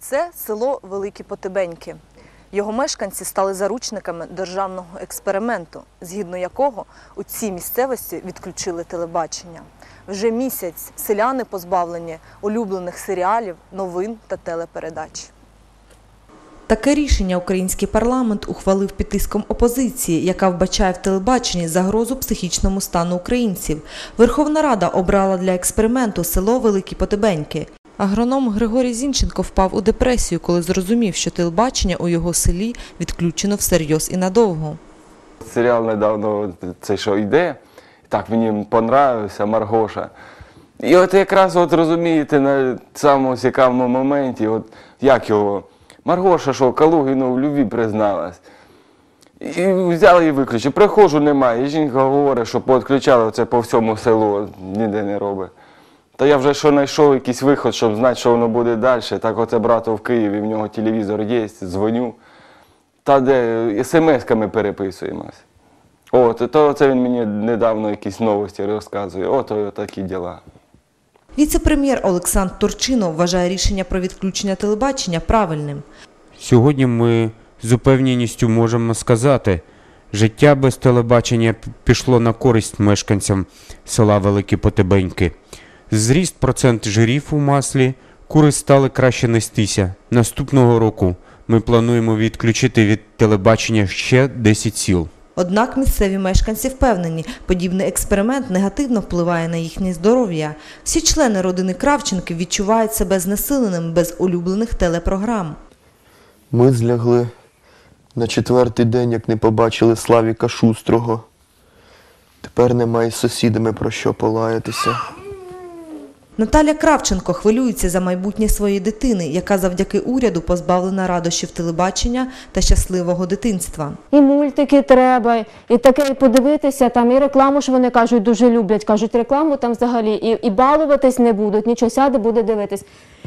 Це село Великі Потебеньки. Його мешканці стали заручниками державного експерименту, згідно якого у цій місцевості відключили телебачення. Вже місяць селяни позбавлені улюблених серіалів, новин та телепередач. Таке рішення український парламент ухвалив під тиском опозиції, яка вбачає в телебаченні загрозу психічному стану українців. Верховна Рада обрала для експерименту село Великі Потебеньки. Агроном Григорій Зінченко впав у депресію, коли зрозумів, що телебачення у його селі відключено всерйоз і надовго. Серіал недавно цей що йде. Так мені понравився Маргоша. І от якраз от розумієте, на самому цікавому моменті, от як його, Маргоша, що Калугіну в любві призналась. І взяли і виключили. Приходжу, немає. І жінка говорить, що підключали це по всьому селу, ніде не робить. Та я вже що знайшов якийсь виход, щоб знати, що воно буде далі. Так оце брато в Києві, в нього телевізор є, дзвоню. Та де смс-ками переписуємося. От, то це він мені недавно якісь новості розказує. От, от такі діла. Віце-прем'єр Олександр Турчинов вважає рішення про відключення телебачення правильним. Сьогодні ми з упевненістю можемо сказати, життя без телебачення пішло на користь мешканцям села Великі Потебеньки. Зріст процент жирів у маслі, кури стали краще нестися. Наступного року ми плануємо відключити від телебачення ще 10 сіл. Однак місцеві мешканці впевнені, подібний експеримент негативно впливає на їхнє здоров'я. Всі члени родини Кравченків відчувають себе знесиленими без улюблених телепрограм. Ми злягли на четвертий день, як не побачили Славіка Шустрого. Тепер немає з сусідами про що полаятися. Наталя Кравченко хвилюється за майбутнє своєї дитини, яка завдяки уряду позбавлена радощів телебачення та щасливого дитинства. І мультики треба, і таке і подивитися там, і рекламу ж вони кажуть, дуже люблять. Кажуть, рекламу там взагалі і, і балуватись не будуть, нічого сяде, буде дивитись.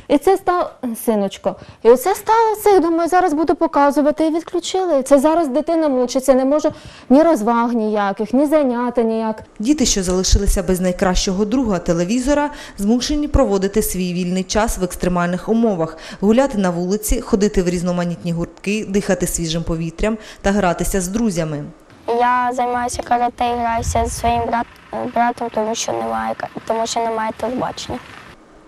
І це стало, синочко, і оце стало це, думаю, зараз буду показувати. І відключили. Це зараз дитина мучиться, не може ні розваг ніяких, ні зайняти ніяк. Діти, що залишилися без найкращого друга телевізора, змушені проводити свій вільний час в екстремальних умовах, гуляти на вулиці, ходити в різноманітні гуртки, дихати свіжим повітрям та гратися з друзями. Я займаюся карате граюся зі своїм брат, братом, тому що немає тому що немає телебачення.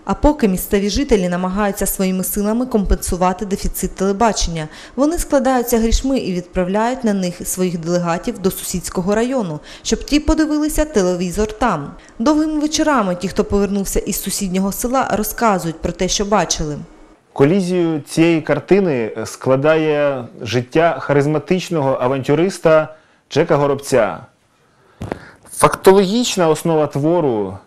А поки місцеві жителі намагаються своїми силами компенсувати дефіцит телебачення, вони складаються грішми і відправляють на них своїх делегатів до сусідського району, щоб ті подивилися телевізор там. Довгими вечорами ті, хто повернувся із сусіднього села, розказують про те, що бачили. Колізію цієї картини складає життя харизматичного авантюриста Джека Горобця. Фактологічна основа твору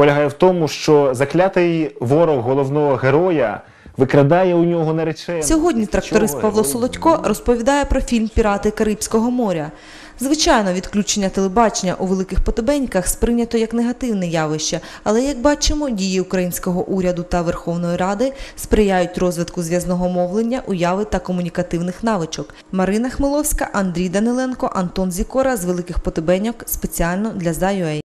полягає в тому, що заклятий ворог головного героя викрадає у нього наречену. Сьогодні тракторист чого Павло Солодько розповідає про фільм Пірати Карибського моря. Звичайно, відключення телебачення у великих потебеньках сприйнято як негативне явище, але як бачимо, дії українського уряду та Верховної Ради сприяють розвитку зв'язного мовлення, уяви та комунікативних навичок. Марина Хмеловська, Андрій Даниленко, Антон Зікора з великих потебеньок спеціально для ЗАЮА.